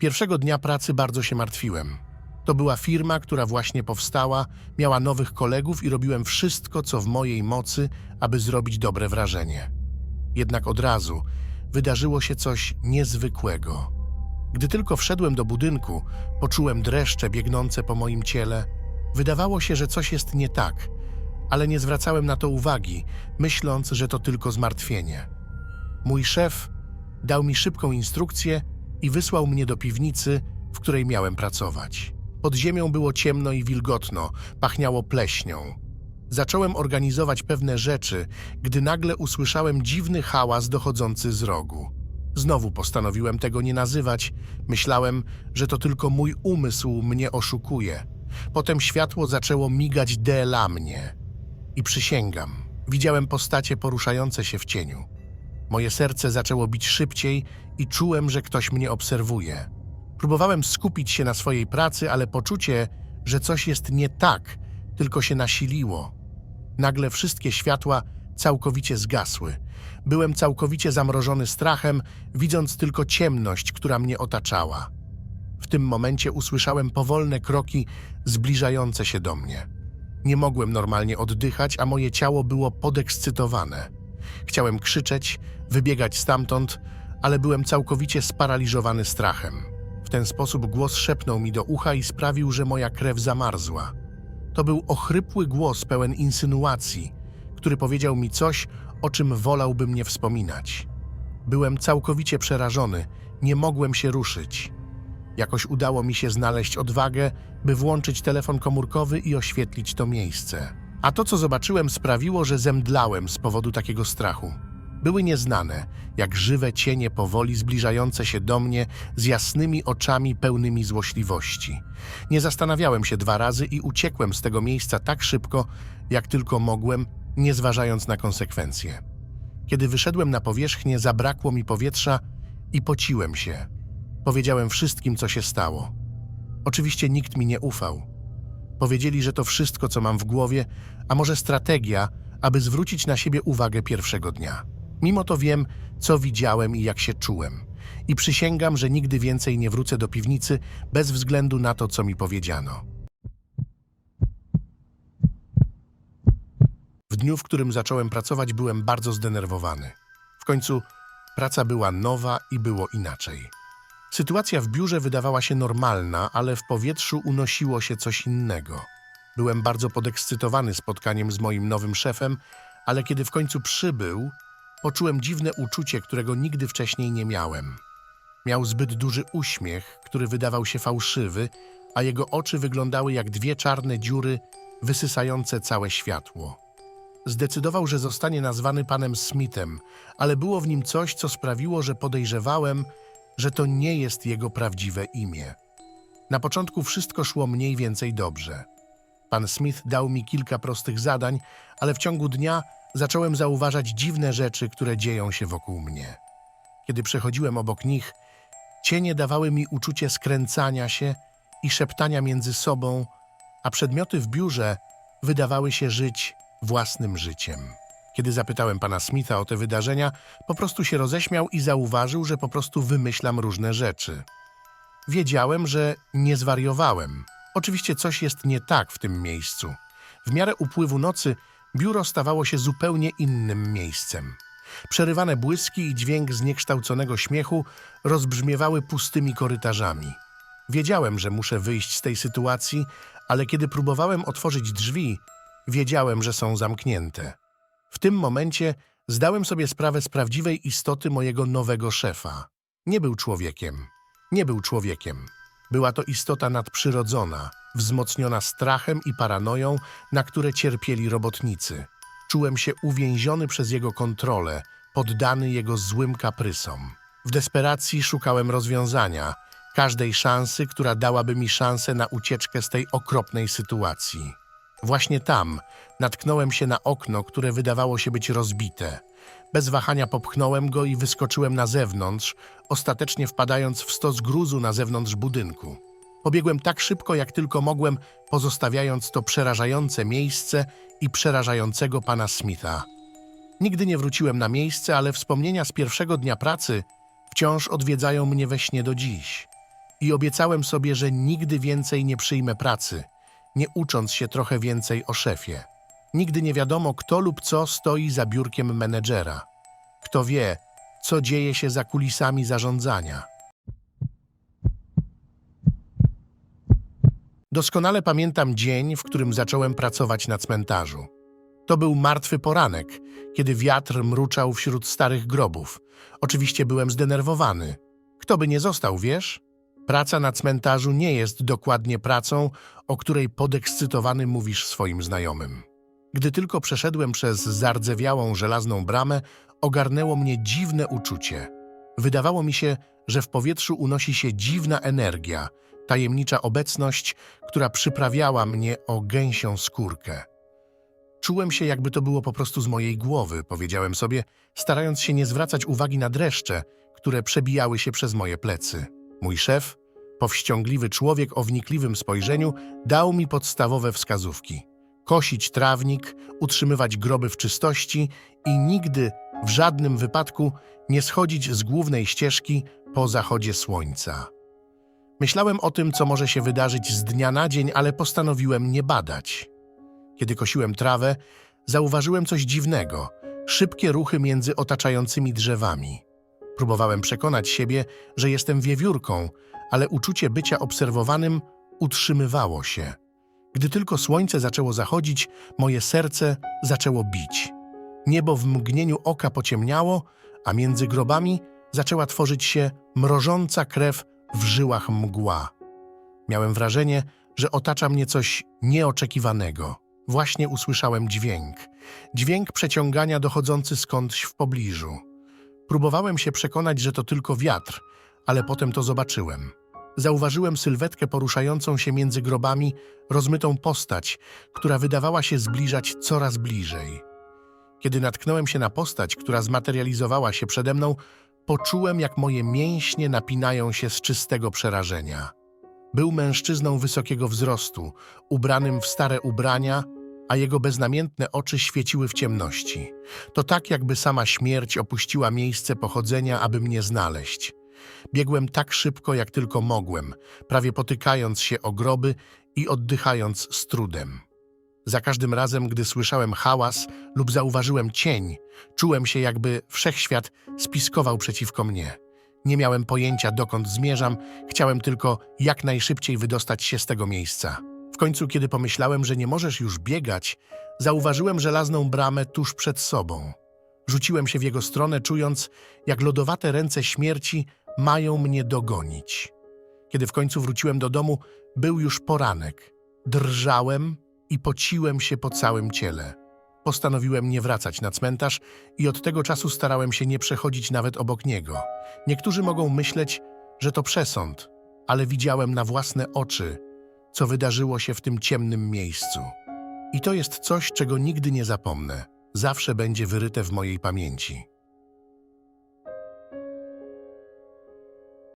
Pierwszego dnia pracy bardzo się martwiłem. To była firma, która właśnie powstała, miała nowych kolegów i robiłem wszystko, co w mojej mocy, aby zrobić dobre wrażenie. Jednak od razu wydarzyło się coś niezwykłego. Gdy tylko wszedłem do budynku, poczułem dreszcze biegnące po moim ciele. Wydawało się, że coś jest nie tak, ale nie zwracałem na to uwagi, myśląc, że to tylko zmartwienie. Mój szef dał mi szybką instrukcję i wysłał mnie do piwnicy, w której miałem pracować. Pod ziemią było ciemno i wilgotno, pachniało pleśnią. Zacząłem organizować pewne rzeczy, gdy nagle usłyszałem dziwny hałas dochodzący z rogu. Znowu postanowiłem tego nie nazywać. Myślałem, że to tylko mój umysł mnie oszukuje. Potem światło zaczęło migać dla mnie. I przysięgam, widziałem postacie poruszające się w cieniu. Moje serce zaczęło bić szybciej i czułem, że ktoś mnie obserwuje. Próbowałem skupić się na swojej pracy, ale poczucie, że coś jest nie tak, tylko się nasiliło. Nagle wszystkie światła całkowicie zgasły. Byłem całkowicie zamrożony strachem, widząc tylko ciemność, która mnie otaczała. W tym momencie usłyszałem powolne kroki zbliżające się do mnie. Nie mogłem normalnie oddychać, a moje ciało było podekscytowane. Chciałem krzyczeć, wybiegać stamtąd, ale byłem całkowicie sparaliżowany strachem. W ten sposób głos szepnął mi do ucha i sprawił, że moja krew zamarzła. To był ochrypły głos pełen insynuacji, który powiedział mi coś, o czym wolałbym nie wspominać. Byłem całkowicie przerażony, nie mogłem się ruszyć. Jakoś udało mi się znaleźć odwagę, by włączyć telefon komórkowy i oświetlić to miejsce. A to, co zobaczyłem, sprawiło, że zemdlałem z powodu takiego strachu. Były nieznane, jak żywe cienie powoli zbliżające się do mnie z jasnymi oczami pełnymi złośliwości. Nie zastanawiałem się dwa razy i uciekłem z tego miejsca tak szybko, jak tylko mogłem, nie zważając na konsekwencje. Kiedy wyszedłem na powierzchnię, zabrakło mi powietrza i pociłem się. Powiedziałem wszystkim, co się stało. Oczywiście nikt mi nie ufał. Powiedzieli, że to wszystko, co mam w głowie, a może strategia, aby zwrócić na siebie uwagę pierwszego dnia. Mimo to wiem, co widziałem i jak się czułem. I przysięgam, że nigdy więcej nie wrócę do piwnicy bez względu na to, co mi powiedziano. W dniu, w którym zacząłem pracować, byłem bardzo zdenerwowany. W końcu praca była nowa i było inaczej. Sytuacja w biurze wydawała się normalna, ale w powietrzu unosiło się coś innego. Byłem bardzo podekscytowany spotkaniem z moim nowym szefem, ale kiedy w końcu przybył, poczułem dziwne uczucie, którego nigdy wcześniej nie miałem. Miał zbyt duży uśmiech, który wydawał się fałszywy, a jego oczy wyglądały jak dwie czarne dziury wysysające całe światło. Zdecydował, że zostanie nazwany panem Smithem, ale było w nim coś, co sprawiło, że podejrzewałem, że to nie jest jego prawdziwe imię. Na początku wszystko szło mniej więcej dobrze. Pan Smith dał mi kilka prostych zadań, ale w ciągu dnia zacząłem zauważać dziwne rzeczy, które dzieją się wokół mnie. Kiedy przechodziłem obok nich, cienie dawały mi uczucie skręcania się i szeptania między sobą, a przedmioty w biurze wydawały się żyć własnym życiem. Kiedy zapytałem pana Smitha o te wydarzenia, po prostu się roześmiał i zauważył, że po prostu wymyślam różne rzeczy. Wiedziałem, że nie zwariowałem. Oczywiście coś jest nie tak w tym miejscu. W miarę upływu nocy biuro stawało się zupełnie innym miejscem. Przerywane błyski i dźwięk zniekształconego śmiechu rozbrzmiewały pustymi korytarzami. Wiedziałem, że muszę wyjść z tej sytuacji, ale kiedy próbowałem otworzyć drzwi, wiedziałem, że są zamknięte. W tym momencie zdałem sobie sprawę z prawdziwej istoty mojego nowego szefa. Nie był człowiekiem. Nie był człowiekiem. Była to istota nadprzyrodzona, wzmocniona strachem i paranoją, na które cierpieli robotnicy. Czułem się uwięziony przez jego kontrolę, poddany jego złym kaprysom. W desperacji szukałem rozwiązania, każdej szansy, która dałaby mi szansę na ucieczkę z tej okropnej sytuacji. Właśnie tam natknąłem się na okno, które wydawało się być rozbite. Bez wahania popchnąłem go i wyskoczyłem na zewnątrz, ostatecznie wpadając w stos gruzu na zewnątrz budynku. Pobiegłem tak szybko, jak tylko mogłem, pozostawiając to przerażające miejsce i przerażającego pana Smitha. Nigdy nie wróciłem na miejsce, ale wspomnienia z pierwszego dnia pracy wciąż odwiedzają mnie we śnie do dziś. I obiecałem sobie, że nigdy więcej nie przyjmę pracy, nie ucząc się trochę więcej o szefie. Nigdy nie wiadomo, kto lub co stoi za biurkiem menedżera. Kto wie, co dzieje się za kulisami zarządzania. Doskonale pamiętam dzień, w którym zacząłem pracować na cmentarzu. To był martwy poranek, kiedy wiatr mruczał wśród starych grobów. Oczywiście byłem zdenerwowany. Kto by nie został, wiesz? Praca na cmentarzu nie jest dokładnie pracą, o której podekscytowany mówisz swoim znajomym. Gdy tylko przeszedłem przez zardzewiałą żelazną bramę, ogarnęło mnie dziwne uczucie. Wydawało mi się, że w powietrzu unosi się dziwna energia, tajemnicza obecność, która przyprawiała mnie o gęsią skórkę. Czułem się, jakby to było po prostu z mojej głowy, powiedziałem sobie, starając się nie zwracać uwagi na dreszcze, które przebijały się przez moje plecy. Mój szef, powściągliwy człowiek o wnikliwym spojrzeniu, dał mi podstawowe wskazówki. Kosić trawnik, utrzymywać groby w czystości i nigdy, w żadnym wypadku, nie schodzić z głównej ścieżki po zachodzie słońca. Myślałem o tym, co może się wydarzyć z dnia na dzień, ale postanowiłem nie badać. Kiedy kosiłem trawę, zauważyłem coś dziwnego szybkie ruchy między otaczającymi drzewami. Próbowałem przekonać siebie, że jestem wiewiórką, ale uczucie bycia obserwowanym utrzymywało się. Gdy tylko słońce zaczęło zachodzić, moje serce zaczęło bić. Niebo w mgnieniu oka pociemniało, a między grobami zaczęła tworzyć się mrożąca krew w żyłach mgła. Miałem wrażenie, że otacza mnie coś nieoczekiwanego. Właśnie usłyszałem dźwięk. Dźwięk przeciągania dochodzący skądś w pobliżu. Próbowałem się przekonać, że to tylko wiatr, ale potem to zobaczyłem. Zauważyłem sylwetkę poruszającą się między grobami, rozmytą postać, która wydawała się zbliżać coraz bliżej. Kiedy natknąłem się na postać, która zmaterializowała się przede mną, poczułem, jak moje mięśnie napinają się z czystego przerażenia. Był mężczyzną wysokiego wzrostu, ubranym w stare ubrania, a jego beznamiętne oczy świeciły w ciemności. To tak, jakby sama śmierć opuściła miejsce pochodzenia, aby mnie znaleźć. Biegłem tak szybko, jak tylko mogłem, prawie potykając się o groby i oddychając z trudem. Za każdym razem, gdy słyszałem hałas lub zauważyłem cień, czułem się, jakby wszechświat spiskował przeciwko mnie. Nie miałem pojęcia, dokąd zmierzam, chciałem tylko jak najszybciej wydostać się z tego miejsca. W końcu, kiedy pomyślałem, że nie możesz już biegać, zauważyłem żelazną bramę tuż przed sobą. Rzuciłem się w jego stronę, czując, jak lodowate ręce śmierci mają mnie dogonić. Kiedy w końcu wróciłem do domu, był już poranek. Drżałem i pociłem się po całym ciele. Postanowiłem nie wracać na cmentarz i od tego czasu starałem się nie przechodzić nawet obok niego. Niektórzy mogą myśleć, że to przesąd, ale widziałem na własne oczy, co wydarzyło się w tym ciemnym miejscu. I to jest coś, czego nigdy nie zapomnę. Zawsze będzie wyryte w mojej pamięci.